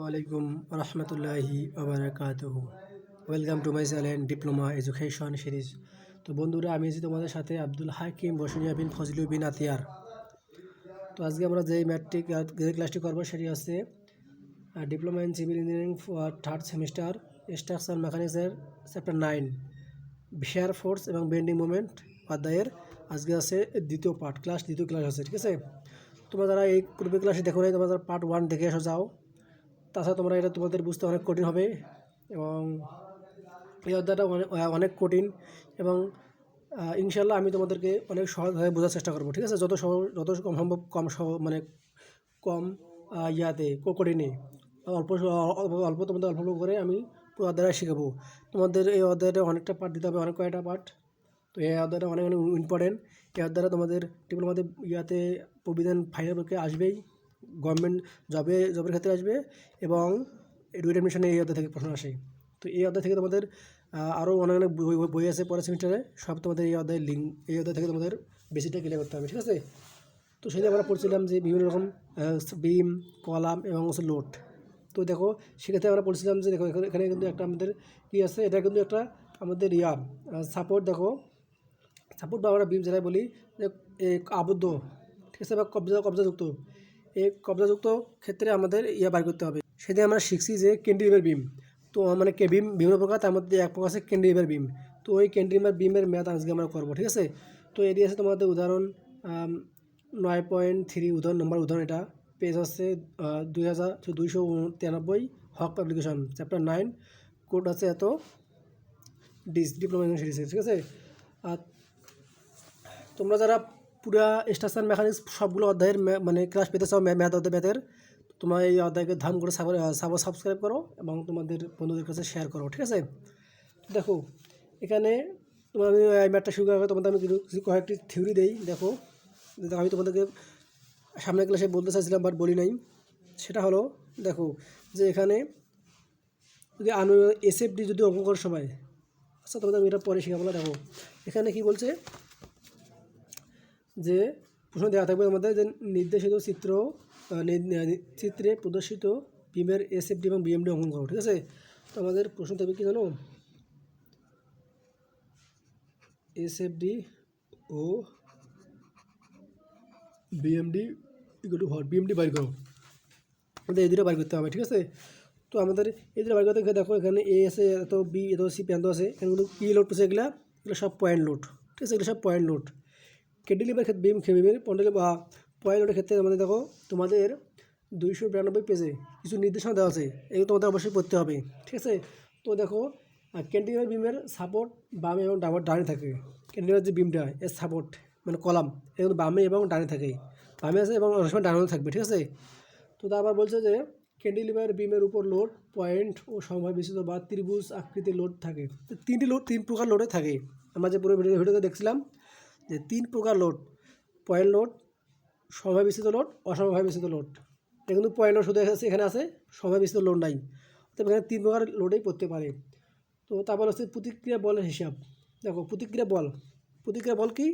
ওয়ালাইকুম রহমতুল্লাহি আবরাকাত welcome to my channel diploma education series তো বন্ধুরা, আমি আছি তোমাদের সাথে আব্দুল হাকিম বসুনিয়া বিন ফজলু বিন আতিয়ার। তো আজকে আমরা যে ম্যাট্রিক যে ক্লাসটি করব সেটি হচ্ছে diploma in civil engineering for third semester structure মেকানিক্সের চ্যাপ্টার নাইন শেয়ার ফোর্স এবং বেন্ডিং মুভমেন্ট অধ্যায়ের আজকে আছে দ্বিতীয় পার্ট ক্লাস দ্বিতীয় ক্লাস আছে, ঠিক আছে? তোমরা যারা এই পূর্বে ক্লাসে দেখো নাই, তোমরা যারা পার্ট ওয়ান দেখে এসো, যাও। তাছাড়া তোমরা এটা তোমাদের বুঝতে অনেক কঠিন হবে এবং এই অধ্যায়টা অনেক কঠিন এবং ইনশাল্লাহ আমি তোমাদেরকে অনেক সহজভাবে বোঝার চেষ্টা করব, ঠিক আছে? যত সহজ, যত কম সম্ভব, কম সহ মানে কম ইয়াতে কঠিনে, অল্প অল্প তোমাদের অল্প অল্প করে আমি পুরো অধ্যায়টা শেখাবো। তোমাদের এই অধ্যায়টা অনেকটা পার্ট দিতে হবে, অনেক কয়টা পার্ট তো এই অধ্যায়টা অনেক অনেক ইম্পর্টেন্ট এই অধ্যায়টা তোমাদের ডিপ্লোমাতে ইয়াতে প্রবিধান ফাইনাল পরীক্ষায় আসবেই। গভর্নমেন্ট জবে জবের ক্ষেত্রে আসবে এবং এডুকেট অ্যাডমিশনে এই অধ্যায় থেকে প্রশ্ন আসে। তো এই অধ্যায় থেকে তোমাদের আরও অনেক অনেক বই, বই- আছে পরের সেমিস্টারে সব তোমাদের এই অধ্যায়ের লিঙ্ক এই অধ্যায় থেকে তোমাদের বেশিটা ক্লিয়ার করতে হবে, ঠিক আছে? তো সেটা আমরা পড়ছিলাম যে বিভিন্ন রকম বিম কলাম এবং হচ্ছে লোড তো দেখো, সেক্ষেত্রে আমরা পড়ছিলাম যে দেখো, এখানে এখানে কিন্তু একটা আমাদের কী আছে, এটা কিন্তু একটা আমাদের ইয়া সাপোর্ট দেখো। সাপোর্ট বা আমরা বিম যেটা বলি, যে আবদ্ধ, ঠিক আছে? বা কবজা, কবজাযুক্ত। এই কবজাযুক্ত ক্ষেত্রে আমাদের ইয়া বার করতে হবে। সেদিন আমরা শিখছি যে ক্যান্ডিলিভার বিম তো মানে কে বিম বিভিন্ন প্রকার, তার মধ্যে এক প্রকার আছে ক্যান্ডিলিভার বিম তো ওই ক্যান্ডিলিভার বিমের ম্যাথ আজকে আমরা করব, ঠিক আছে? তো এটি আছে তোমাদের উদাহরণ নয় পয়েন্ট থ্রি, উদাহরণ নম্বর উদাহরণ এটা। পেজ হচ্ছে দুই হাজার দুইশো তিরানব্বই, Haque publication, chapter nine. Code আছে এত, ডিস, ডিপ্লোমা সিরিজে ঠিক আছে? আর তোমরা যারা পুরা স্টেশন মেকানিক্স সবগুলো অধ্যায়ের মানে ক্লাস পেতে চাও ম্যাথ অধ্যায় ম্যাথের তোমরা এই অধ্যায়কে ধান করে সাব সাবস্ক্রাইব করো এবং তোমাদের বন্ধুদের কাছে শেয়ার করো, ঠিক আছে? দেখো, এখানে তোমার আমি ম্যাথটা শুরু করার তোমাদের আমি কিছু কয়েকটি থিওরি দেই, দেখো। আমি তোমাদেরকে সামনের ক্লাসে বলতে চাইছিলাম বাট বলি নাই। সেটা হলো, দেখো, যে এখানে আনু এসএফডি যদি অঙ্ক করার সময় আচ্ছা তোমাদের আমি এটা পরে শেখাবো দেখো। এখানে কি বলছে? যে প্রশ্ন দেওয়া থাকবে আমাদের যে নির্দেশিত চিত্র চিত্রে প্রদর্শিত বিমের এসএফডি এবং বিএমডি অঙ্কন করো, ঠিক আছে? তো আমাদের প্রশ্ন থাকবে কি জানো? এসএফডি ও বিএমডি ইকুয়াল টু হট বিএমডি বাইর করো। আমাদের এই দুটো বাইর করতে হবে, ঠিক আছে? তো আমাদের এই দুটো বাইর করতে দেখো, এখানে এ আছে, এত বি এত সি প্যান্ট আছে এখানে কিন্তু কি লোড আছে এগুলা এগুলো সব পয়েন্ট লোড ঠিক আছে? এগুলো সব পয়েন্ট লোড ক্যান্ডিলিভার ক্ষেত্রে বিম বিমের পয়েন্ট বা পয়েন্ট লোডের ক্ষেত্রে আমাদের দেখো তোমাদের দুইশো বিরানব্বই পেজে কিছু নির্দেশনা দেওয়া আছে। এগুলো তোমাদের অবশ্যই পড়তে হবে। ঠিক আছে? তো দেখো ক্যান্টিলিভার বিমের সাপোর্ট বামে এবং ডাবর ডানে থাকে। ক্যান্টিলিভার যে বিমটা, এর সাপোর্ট মানে কলাম এগুলো বামে এবং ডানে থাকে। বামে আছে এবং অনেক সময় ডানেও থাকবে, ঠিক আছে? তো আবার বলছে যে ক্যান্টিলিভার বিমের উপর লোড পয়েন্ট ও সময় বিস্তৃত বা ত্রিভুজ আকৃতির লোড থাকে। তিনটি লোড তিন প্রকার লোডে থাকে। আমরা যে পুরো ভিডিও ভিডিওতে দেখছিলাম যে তিন প্রকার লোড, পয়েন্ট লোড সময় বিস্তৃত লোড অসময় বিস্তৃত লোড। এটা কিন্তু পয়েন্ট লোড শুধু এখানে আছে সময় বিস্তৃত লোড নাই। তো এখানে তিন প্রকার লোডেই পড়তে পারে। তো তারপর হচ্ছে প্রতিক্রিয়া বলের হিসাব। দেখো, প্রতিক্রিয়া বল। প্রতিক্রিয়া বল কি?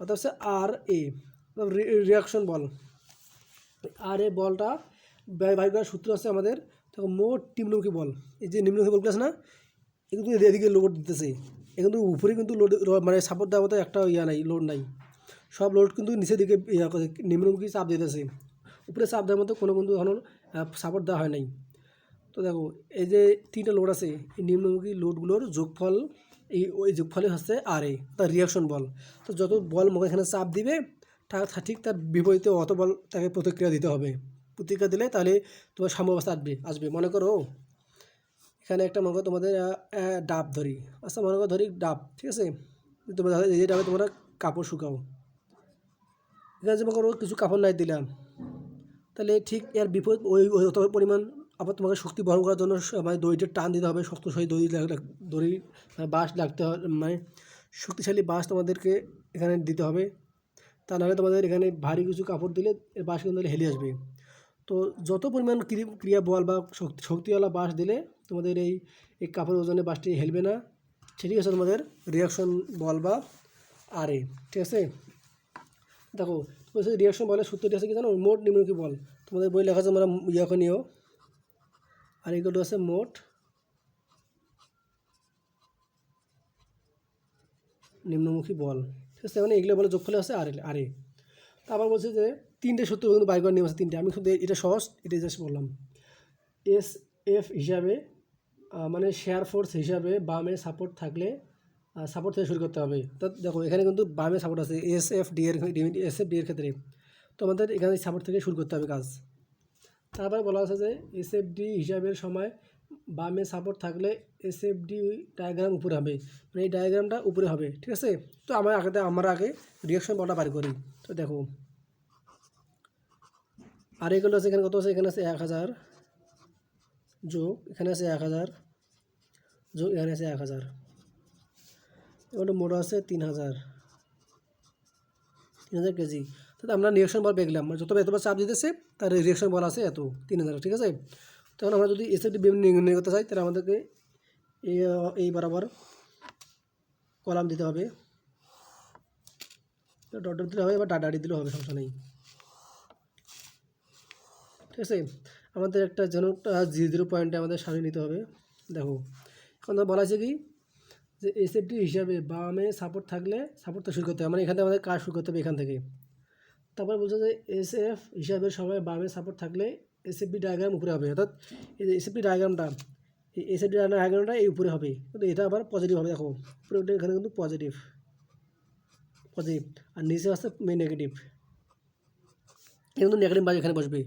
অর্থাৎ হচ্ছে আর এ রিয়াকশন বল। আর এ বলটা ব্যয় করার সূত্র আছে আমাদের। দেখো, মোট নিম্নমুখী বল। এই যে নিম্নমুখী বলগুলো আছে না, এগুলো এদিকে লোড দিতেছে। কিন্তু উপরে কিন্তু লোড মানে সাপোর্ট দেওয়ার মতো একটা ইয়া নাই লোড নাই। সব লোড কিন্তু নিচের দিকে ইয়া করে, নিম্নমুখী চাপ দিতেছে। উপরে চাপ দেওয়ার মতো কোনো কিন্তু ধরনের সাপোর্ট দেওয়া হয় নাই। তো দেখো, এই যে তিনটা লোড আছে, এই নিম্নমুখী লোডগুলোর যোগফল, এই, ওই যোগফলে হচ্ছে আর এ তার রিয়াকশন বল। তো যত বল মুখে এখানে চাপ দিবে ঠিক তার বিপরীতে অত বল তাকে প্রতিক্রিয়া দিতে হবে। প্রতিক্রিয়া দিলে তাহলে তোমার সাম্যাবস্থা আসবে আসবে। মনে করো এখানে একটা মনে করো তোমাদের ডাব ধরি। আচ্ছা মনে করো ধরি ডাব, ঠিক আছে? তোমরা এই ডাবে তোমরা কাপড় শুকাও। এখানে যে মনে করো কিছু কাপড় নাই দিলাম। তাহলে ঠিক এর বিপরীত ওই পরিমাণ আবার তোমাকে শক্তি বহন করার জন্য মানে দড়িটা টান দিতে হবে, শক্ত সহি দড়ি দড়ি মানে বাঁশ লাগতে হবে মানে শক্তিশালী বাঁশ তোমাদেরকে এখানে দিতে হবে। তা নাহলে তোমাদের এখানে ভারী কিছু কাপড় দিলে এর বাঁশ কিন্তু হেলে আসবে। তো যত পরিমাণ ক্রি- ক্রিয়া বল বা শক্তি- শক্তিওয়ালা বাঁশ দিলে তোমাদের এই এই কাপড় ওজনে বাঁশটি হেলবে না। সেটি হচ্ছে তোমাদের রিয়াকশন বল বা আর ঠিক আছে? দেখো, তোমাদের রিয়াকশন বলের সূত্রটি আছে কি জানো? মোট নিম্নমুখী বল। তোমাদের বই লেখা আছে আমরা ইয়া করে নিও। আর এগুলো আছে মোট নিম্নমুখী বল। ঠিক আছে মানে এগুলো বলে যোগফলে আছে আর আর এ। আবার বলছে যে, তিনটে সূত্র কিন্তু বাইর করার নিয়ম আছে তিনটে। আমি শুধু এটা সহজ এটা জাস্ট বললাম। এস এফ হিসাবে মানে শেয়ার ফোর্স হিসাবে বামে সাপোর্ট থাকলে সাপোর্ট থেকে শুরু করতে হবে। তো দেখো, এখানে কিন্তু বামে সাপোর্ট আছে এস এফ ডি এর এস এফ ডি এর ক্ষেত্রে। তো আমাদের এখানে সাপোর্ট থেকে শুরু করতে হবে কাজ। তারপরে বলা আছে যে এস এফ ডি হিসাবের সময় বামে সাপোর্ট থাকলে এস এফ ডি ডায়াগ্রাম উপরে হবে। মানে এই ডায়াগ্রামটা উপরে হবে, ঠিক আছে? তো আমার আগে, আমরা আগে রিয়াকশন বলটা বার করি। তো দেখো, আর এগুলো আছে, এখানে কত আছে? এখানে আছে এক হাজার। যোগ, এখানে আছে এক হাজার। যোগ, এখানে আছে এক হাজার। এগুলো মোট আছে তিন হাজার। তিন হাজার কেজি। তো আমরা রিয়াকশন বল দেখলাম মানে যত এতবার চাপ দিতেছে, তার রিয়াকশন বল আছে এত, তিন হাজার, ঠিক আছে? তখন আমরা যদি এসএফটি বিম নির্ণয় করতে চাই, তাহলে আমাদেরকে এই এই বরাবর কলাম দিতে হবে। ডট ডট দিলে হবে বা ডাডাডি দিলেও হবে, সমস্যা নেই। ঠিক আছে? আমাদের একটা যেন একটা জিরো জিরো পয়েন্টে আমাদের সামনে নিতে হবে। দেখো, এখন বলা আছে কি? যে এসএফটি হিসাবে বামে সাপোর্ট থাকলে সাপোর্টটা শুরু করতে হবে। মানে এখান থেকে আমাদের কাজ শুরু করতে হবে এখান থেকে। তারপর বলছে যে এসএফ হিসাবে সবাই বামে সাপোর্ট থাকলে এসএফবি ডায়াগ্রাম উপরে হবে। অর্থাৎ এই যে এসএফবি ডায়াগ্রামটা এই এসএফবি ডায়াগ্রামটা এই উপরে হবে। কিন্তু এটা আবার পজিটিভ হবে। দেখো উপরে এখানে কিন্তু পজিটিভ পজিটিভ আর নিচে আসছে মেন নেগেটিভ এখানে কিন্তু নেগেটিভ মার্ক এখানে বসবে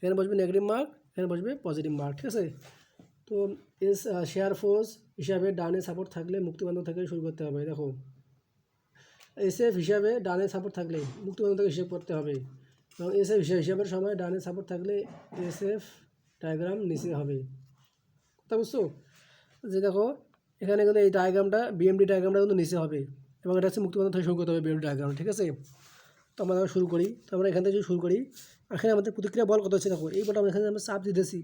এখানে বসবে নেগেটিভ মার্ক এখানে বসবে পজিটিভ মার্ক ঠিক আছে? তো এস শেয়ার ফোর্স হিসাবে ডানে সাপোর্ট থাকলে মুক্তিবান্ধব থেকে শুরু করতে হবে, দেখো। এসএফ হিসাবে ডানে সাপোর্ট থাকলে মুক্তিবান্ধব থেকে হিসাব করতে হবে। এবং এসএফ হিসাবের সময় ডানে সাপোর্ট থাকলে এসএফ ডায়াগ্রাম নিচে হবে। কথা বুঝছ? যে দেখো, এখানে কিন্তু এই ডায়াগ্রামটা বিএমডি ডায়াগ্রামটা কিন্তু নিচে হবে এবং এটা হচ্ছে মুক্তিবান্ধব থেকে শুরু করতে হবে বিএমডি ডায়াগ্রাম ঠিক আছে? তো আমরা শুরু করি। তো আমরা এখান থেকে শুরু করি, এখানে আমাদের প্রতিক্রিয়া বল কত হচ্ছে দেখো? এই বলটা আমরা এখানে আমরা চাপ দিতেছি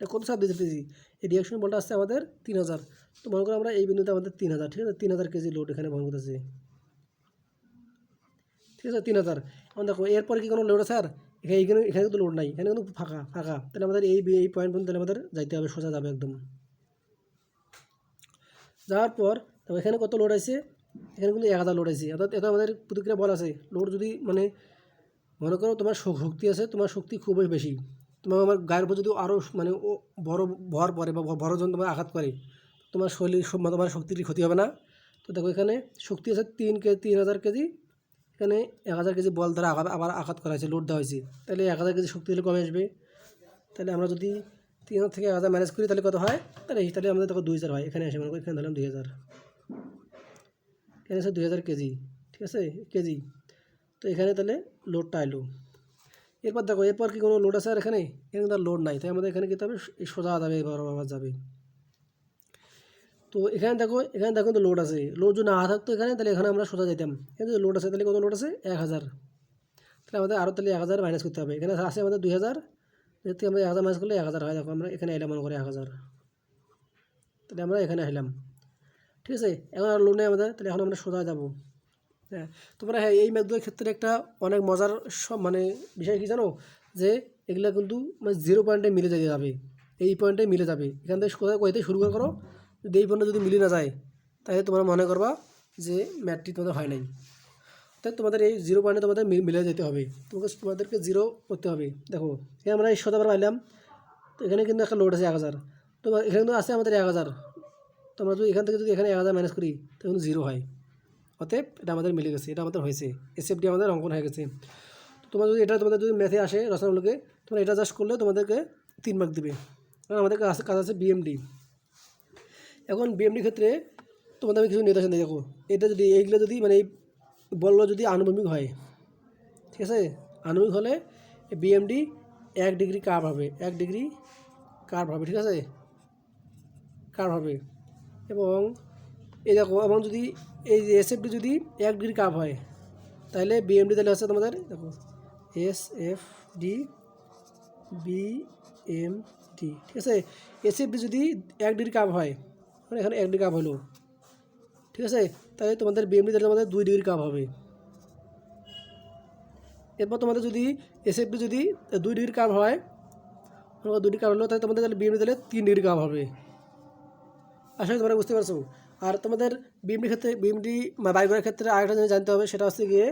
এটা কত চাপ দিতেছি এই রিয়াকশন বলটা আসছে আমাদের তিন হাজার। তো মনে করো আমরা এই বিন্দুতে আমাদের তিন হাজার, ঠিক আছে? তিন হাজার কেজি লোড এখানে বহন করতেছি। ঠিক আছে? তিন হাজার। এখন দেখো, এরপর কি কোনো লোড আছে আর? এখানে এখানে এখানে কিন্তু লোড নাই। এখানে কিন্তু ফাঁকা ফাঁকা। তাহলে আমাদের এই এই পয়েন্ট পর্যন্ত তাহলে আমাদের যাইতে হবে, সোজা যাবে একদম। যাওয়ার পর তবে এখানে কত লোড আছে? এখানে কিন্তু এক হাজার লোড আছে। অর্থাৎ এটা আমাদের প্রতিক্রিয়া বল আছে লোড যদি মানে মনে করো তোমার শক্তি আছে, তোমার শক্তি খুবই বেশি। তোমার আমার গায়ের উপর যদি আরও মানে বড় ভর পরে বা ব- বড় জন তোমার আঘাত করে, তোমার শরীর তোমার শক্তির ক্ষতি হবে না। তো দেখো এখানে শক্তি আছে তিন কেজি তিন হাজার কেজি, এখানে এক হাজার কেজি বল দ্বারা আঘাত আবার আঘাত করা হয়েছে লোড দেওয়া হয়েছে। তাহলে এক হাজার কেজি শক্তি দিলে কমে আসবে। তাহলে আমরা যদি তিন হাজার থেকে এক হাজার ম্যানেজ করি, তাহলে কত হয়? তাহলে তাহলে আমাদের দেখো দুই হাজার হয়, এখানে আসে মনে করি এখানে ধরলাম দুই হাজার। এখানে আছে দুই হাজার কেজি, ঠিক আছে? কেজি। তো এখানে তাহলে লোডটা এলো। এরপর দেখো, এরপর কি কোনো লোড আছে আর এখানে? এখানে কিন্তু আর লোড নাই, তাই আমাদের এখানে কী হবে সোজা যাবে, এবার আবার যাবে। তো এখানে দেখো এখানে দেখো তো লোড আছে। লোড যদি না থাকতো এখানে, তাহলে এখানে আমরা সোজা যেতাম এখানে যদি লোড আছে, তাহলে কত লোড আছে? এক হাজার। তাহলে আমাদের আরও তাহলে এক হাজার মাইনাস করতে হবে। এখানে আছে আমাদের দুই হাজার। থেকে আমরা এক হাজার মাইনাস করলে এক হাজার হয়, দেখো আমরা এখানে এলাম, মনে করে এক হাজার। তাহলে আমরা এখানে এলাম। ঠিক আছে? এখন আর লোড নেই আমাদের, তাহলে এখন আমরা সোজা যাব। হ্যাঁ তোমরা হ্যাঁ এই ম্যাথগুলোর ক্ষেত্রে একটা অনেক মজার সব মানে বিষয় কি জানো? যে এগুলো কিন্তু মানে জিরো পয়েন্টে মিলে যেতে যাবে। এই পয়েন্টে মিলে যাবে। এখান থেকে কোথায় কোথায় শুরু করে করো? যদি এই পয়েন্টে যদি মিলে না যায়, তাহলে তোমরা মনে করবা যে ম্যাথটি তোমাদের হয় নাই। তাই তোমাদের এই জিরো পয়েন্টে তোমাদের মিলে যেতে হবে। তোমাকে তোমাদেরকে জিরো করতে হবে। দেখো, এখানে আমরা এই শতবার পাইলাম তো এখানে কিন্তু একটা লোড আছে এক হাজার। তো এখানে কিন্তু আছে আমাদের এক হাজার। তো আমরা যদি এখান থেকে যদি এখানে এক হাজার ম্যানেজ করি তখন জিরো হয়। অতএব এটা আমাদের মিলে গেছে, এটা আমাদের হয়েছে। এসএফডি আমাদের অঙ্কন হয়ে গেছে। তো তোমরা যদি এটা তোমাদের যদি ম্যাথে আসে রচনাগুলোকে তোমরা এটা জাস্ট করলে তোমাদেরকে তিন মার্ক দেবে। কারণ আমাদের কাছে, কাজ আছে বিএমডি এখন বিএমডি ক্ষেত্রে তোমাদের আমি কিছু নির্দেশন দিই দেখো। এটা যদি, এইগুলো যদি মানে এই বলগুলো যদি আনুভূমিক হয়, ঠিক আছে? আনুভূমিক হলে বিএমডি এক ডিগ্রি কার্ভ হবে, এক ডিগ্রি কার্ভ হবে, ঠিক আছে? কার্ভ হবে। এবং এই দেখো, এবং যদি এই এসএফডি যদি এক ডিগ্রি কাপ হয়, তাহলে বিএমডি তাহলে হচ্ছে তোমাদের, দেখো S F D B M D ঠিক আছে? এসএফডি যদি এক ডিগ্রি কাপ হয় মানে এখানে এক ডিগ্রি কাপ হলো, ঠিক আছে? তাহলে তোমাদের বিএমডি তাহলে তোমাদের দুই ডিগ্রি কাপ হবে। এরপর তোমাদের যদি এসএফডি যদি দুই ডিগ্রি কাপ হয় করো দুটি কাপ হলো, তাহলে তোমাদের তাহলে বিএমডি তাহলে তিন ডিগ্রি কাপ হবে। আশা করি তোমরা বুঝতে পারছ। আর তোমাদের বিএমডি ক্ষেত্রে, বিএমডি করার ক্ষেত্রে আরেকটা জিনিস জানতে হবে, সেটা হচ্ছে গিয়ে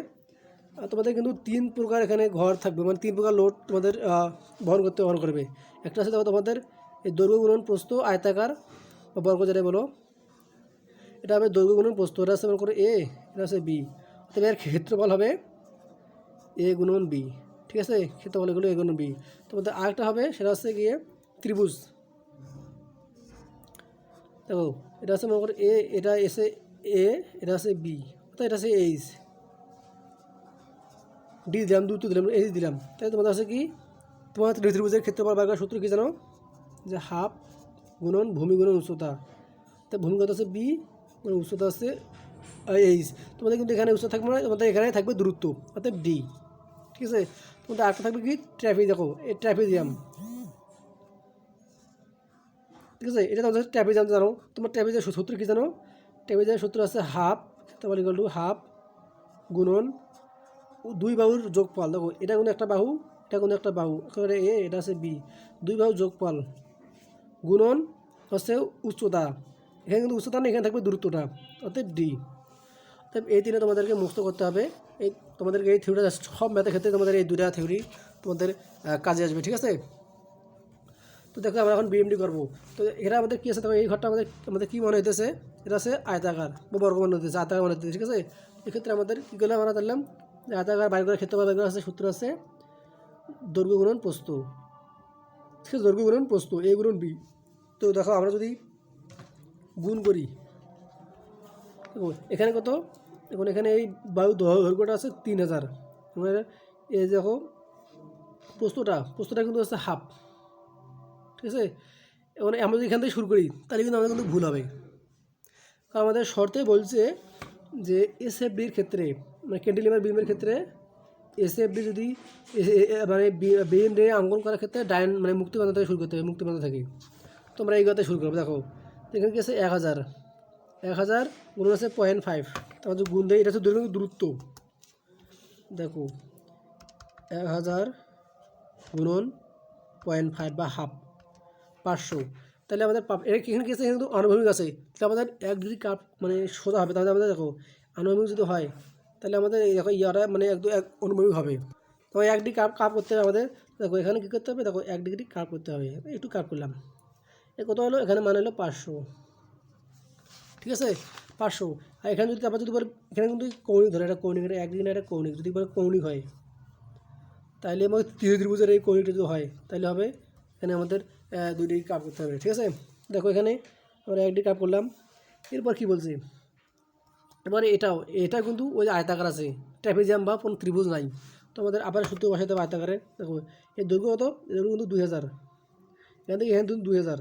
তোমাদের কিন্তু তিন প্রকার এখানে ঘর থাকবে। মানে তিন প্রকার লোড তোমাদের বহন করতে, বহন করবে। একটা হচ্ছে তোমাদের এই দৈর্ঘ্য গুণন প্রস্থ, আয়তাকার বা বর্গ যেটা বলো। এটা হবে দৈর্ঘ্য গুণন প্রস্থ, এটা হচ্ছে মনে করো এ এটা হচ্ছে বি তবে এর ক্ষেত্রফল হবে এ গুণন বি ঠিক আছে? ক্ষেত্রফল এগুলো এ গুণন বি তোমাদের আরেকটা হবে, সেটা হচ্ছে গিয়ে ত্রিভুজ। দেখো এটা আছে মনে করো এ এটা এসে এ এটা আছে বি অর্থাৎ এটা হচ্ছে এইচ ডি দিলাম, দুটো দিলাম এইচ দিলাম। তাই তোমাদের আছে কি? তোমার ত্রিভুজের ক্ষেত্রফল করার সূত্র কি জানো? যে হাফ গুণন ভূমি গুণন উচ্চতা। তো ভূমি কত আছে বি মানে উচ্চতা আছে এইচ তোমাদের কিন্তু এখানে উচ্চতা থাকবে না, তোমাদের এখানে থাকবে দূরত্ব, অর্থাৎ ডি ঠিক আছে? তোমাদের আরেকটা থাকবে কি? ট্রাফিক দেখো, এই ট্রাফিজিয়াম ঠিক আছে, এটা তোমাদের ট্রাফিজিয়াম জানো। তোমার ট্রাফিজের সূত্র কি জানো? ট্রাফিজের সূত্র আছে হাফ তারপর ইকুয়াল টু হাফ গুণন দুই বাহুর যোগফল। দেখো, এটা কোনো একটা বাহু, এটা কোনো একটা বাহু। এ, এটা আছে বি। দুই বাহু যোগফল গুণন হচ্ছে উচ্চতা। এখানে কিন্তু উচ্চতা নেই, এখানে থাকবে দূরত্বটা অর্থাৎ ডি। অর্থাৎ এই তিনে তোমাদেরকে মুক্ত করতে হবে। এই তোমাদেরকে এই থিওরিটা সব ম্যাথের ক্ষেত্রে তোমাদের এই দুটা থিওরি তোমাদের কাজে আসবে, ঠিক আছে? তো দেখো আমরা এখন বিএমডি করব। তো এরা আমাদের কী আছে? দেখো এই ঘরটা আমাদের আমাদের কী মনে হইতেছে? এটা আছে আয়তাকার, বা বর্গ মনে হইতেছে আয়তাকার মনে হইতেছে, ঠিক আছে? এক্ষেত্রে আমাদের কী করলাম আমরা ধরলাম যে আয়তাকার বাইর ক্ষেত্রে বাইর করা আছে, সূত্র আছে, দৈর্ঘ্য গুণন প্রস্ত ঠিক আছে? দৈর্ঘ্য গুণন প্রস্ত এ গুণন বি তো দেখো আমরা যদি গুণ করি এখানে কত? এখন এখানে এই বায়ু দৈর্ঘ্যটা আছে তিন হাজার। এই দেখো প্রস্তটা প্রস্তটা কিন্তু হচ্ছে হাফ ঠিক আছে? এবার আমরা যদি এখান থেকে শুরু করি, তাহলে কিন্তু আমাদের কিন্তু ভুল হবে। কারণ আমাদের শর্তে বলছে যে এসএফডির ক্ষেত্রে মানে ক্যান্টিলিভার বিমের ক্ষেত্রে এসএফডি যদি এ- এ- এ- মানে বিএম রে অঙ্কন করার ক্ষেত্রে ডায়ন মানে মুক্তিবান্ধ থেকে শুরু করতে হবে মুক্তিবান্ধ থেকে। তো আমরা এই কথা শুরু করব, দেখো। এখানে কি আছে? এক হাজার। এক হাজার গুণ আছে পয়েন্ট ফাইভ তারপর যে গুণ দেয়, এটা হচ্ছে দূরত্ব দূরত্ব। দেখো, এক হাজার গুণন পয়েন্ট ফাইভ বা হাফ পাঁচশো। তাহলে আমাদের এখানে কি আছে? কিন্তু আনুভূমিক আছে। তাহলে আমাদের এক ডিগ্রি কাপ মানে সোজা হবে, তাহলে আমাদের দেখো, আনুভূমিক যদি হয়, তাহলে আমাদের এই দেখো ইয়ারা মানে একদম এক অনুভূমিক হবে। তো এক ডিগ্রি কাপ কাপ করতে হবে আমাদের। দেখো এখানে কী করতে হবে? দেখো এক ডিগ্রি কাপ করতে হবে। একটু কাপ করলাম। এ কত হলো? এখানে মানে হলো পাঁচশো। ঠিক আছে? পাঁচশো। আর এখানে যদি তারপর যদি বলে এখানে কিন্তু কৌণিক ধরে, একটা কৌণিক এটা একদিন একটা কৌণিক। যদি বলে কৌণিক হয়, তাহলে আমাদের ত্রিভুজ ত্রিভুজের এই কৌণিকটা যদি হয়, তাহলে হবে এখানে আমাদের দুই ডিগ্রি কাপ করতে হবে, ঠিক আছে? দেখো এখানে আমরা এক ডিগ্রি কাপ করলাম। এরপর কি বলছি? এবারে এটাও, এটা কিন্তু ওই যে আয়তাকার আছে ট্রাফিজিয়াম বা কোনো ত্রিভুজ নাই। তো আমাদের আবার সূত্র বসাতে হবে আয়তাকারে দেখো, এর দৈর্ঘ্য কত? এর কিন্তু দুই হাজার। এখান থেকে এখানে দুই হাজার।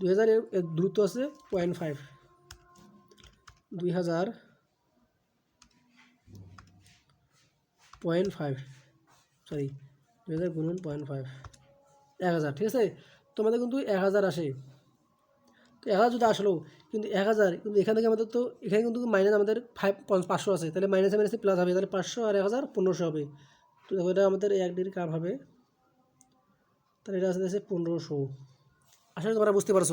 দুই হাজার এর দূরত্ব আছে পয়েন্ট ফাইভ। দুই হাজার পয়েন্ট ফাইভ, সরি, দুই হাজার গুণন পয়েন্ট ফাইভ। এক হাজার, ঠিক আছে? তোমাদের কিন্তু এক হাজার আসে। তো এক হাজার যদি আসলো, কিন্তু এক হাজার, কিন্তু এখান থেকে আমাদের তো, এখানে কিন্তু মাইনাস আমাদের ফাইভ পাঁচশো আছে। তাহলে মাইনাসে মাইনাসে প্লাস হবে, তাহলে পাঁচশো আর এক হাজার পনেরোশো হবে। তো দেখো, এটা আমাদের এক ডিগ্রি কাপ হবে? তাহলে এটা আসতে পনেরোশো। আসলে তোমরা বুঝতে পারছ।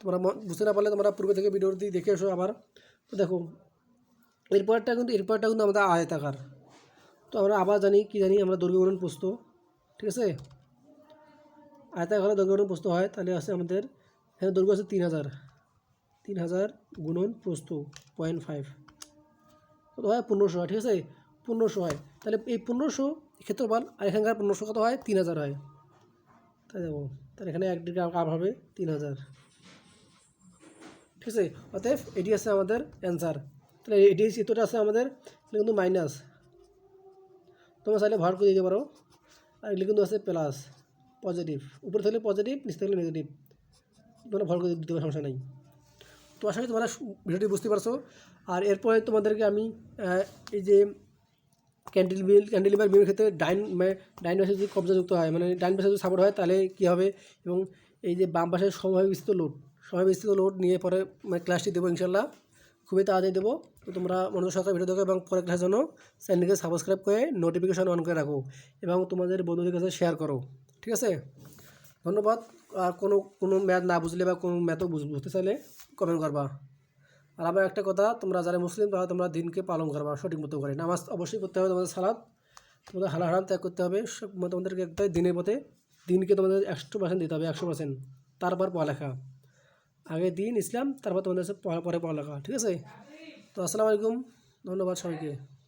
তোমরা বুঝতে না পারলে তোমরা পূর্বে থেকে ভিডিওটি দেখে এসো আবার। তো দেখো, এরপরটা কিন্তু এরপরটা কিন্তু আমাদের আয়তাকার। তো আমরা আবার জানি, কি জানি, আমরা দৈর্ঘ্য গুণন প্রস্ত ঠিক আছে? আয়তাকারে দৈর্ঘ্য প্রস্ত হয়, তাহলে আছে আমাদের, এখানে দৈর্ঘ্য আছে তিন হাজার। তিন হাজার গুণন প্রস্ত পয়েন্ট ফাইভ কত হয়? পনেরোশো ঠিক আছে? পনেরোশো হয়। তাহলে এই পনেরোশো ক্ষেত্রফল আর এখানকার পনেরোশো কত হয়? তিন হাজার হয়। তাই দেবো তাহলে এখানে এক ডিগ্রি কাপ হবে তিন হাজার। ঠিক আছে? অতএব এটি আছে আমাদের অ্যান্সার তাহলে এটি চিত্রটা আছে আমাদের কিন্তু মাইনাস তোমরা চাইলে ভার করে দিতে পারো। আর এগুলো কিন্তু আছে প্লাস পজিটিভ উপরে থাকলে পজিটিভ নিচে থাকলে নেগেটিভ তোমরা ভর করে দিতে পারো সমস্যা নেই। তো আশা করি তোমরা ভিডিওটি বুঝতে পারছ। আর এরপরে তোমাদেরকে আমি এই যে ক্যান্ডেল বিল ক্যান্ডেল বিল বিলের ক্ষেত্রে ডাইন মানে ডাইন পাশে যদি কবজাযুক্ত হয় মানে ডাইন পাশে যদি সাপোর্ট হয়, তাহলে কী হবে? এবং এই যে বাম পাশে সময় বিস্তৃত লোড সময় বিস্তৃত লোড নিয়ে পরে মানে ক্লাসটি দেবো ইনশাল্লাহ খুবই তাড়াতাড়ি দেবো। তো তোমরা মনোযোগ সহকারে ভিডিও দেখো এবং পরে ক্লাসের জন্য চ্যানেলকে সাবস্ক্রাইব করে নোটিফিকেশন অন করে রাখো এবং তোমাদের বন্ধুদের কাছে শেয়ার করো। ঠিক আছে? ধন্যবাদ। আর কোনো কোনো ম্যাথ না বুঝলে বা কোনো ম্যাথও বুঝ- বুঝতে চাইলে কমেন্ট করবা। আর আবার একটা কথা, তোমরা যারা মুসলিম, তারা তোমরা দিনকে পালন করবা সঠিক মতো করে। নামাজ অবশ্যই করতে হবে তোমাদের সালাদ তোমাদের হালা হারাম ত্যাগ করতে হবে। তোমাদেরকে একটা দিনের পথে দিনকে তোমাদের একশো পার্সেন্ট দিতে হবে, একশো পার্সেন্ট তারপর পড়ালেখা। আগে দিন, ইসলাম, তারপর তোমাদের পরে পড়ালেখা। ঠিক আছে? তো আসসালামু আলাইকুম। ধন্যবাদ সবাইকে।